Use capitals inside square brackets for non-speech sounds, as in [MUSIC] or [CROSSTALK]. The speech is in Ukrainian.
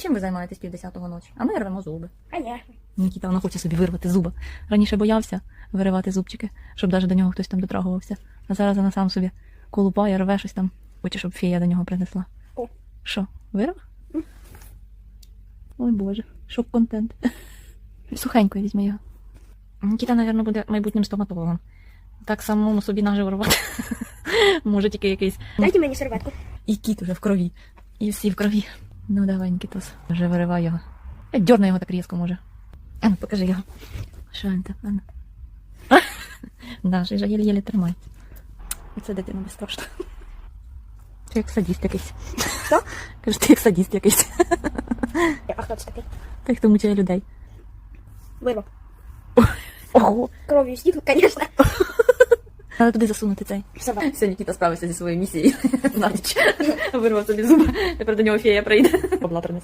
Чим ви займаєтесь півдесятого ночі? А ми рвемо зуби. Понятно. Нікіта, вона хоче собі вирвати зуба. Раніше боявся виривати зубчики, щоб навіть до нього хтось там дотрагувався. А зараз вона сам собі колупає, рве щось там. Хоче, щоб фея до нього принесла. О. Що, вирвав? Ой Боже, шок-контент. Сухенько візьми його. Нікіта, мабуть, буде майбутнім стоматологом. Так самому собі наживо рвати. Може тільки якийсь. Дайте мені серветку. І кіт уже в крові. І всі в крові. Ну давай, Нікітос, вже виривай його. Я дьорну його так різко може. А ну, покажи його. Що він там? А ну. [LAUGHS] Да, ще ж єлі-єлі тримай. Оце дитина безстрашна. Ти як садіст якийсь. Що? Кажеш, ти як садіст якийсь. А хто це такий? Ти хто мучає людей. Вирвав. Ого! Кров'ю стік, звісно. Треба туди засунути цей. Все, Нікіта справився зі своєю місією. [LAUGHS] На. Вирвав собі зуба. Тепер до нього фея прийде. Бабла принесе.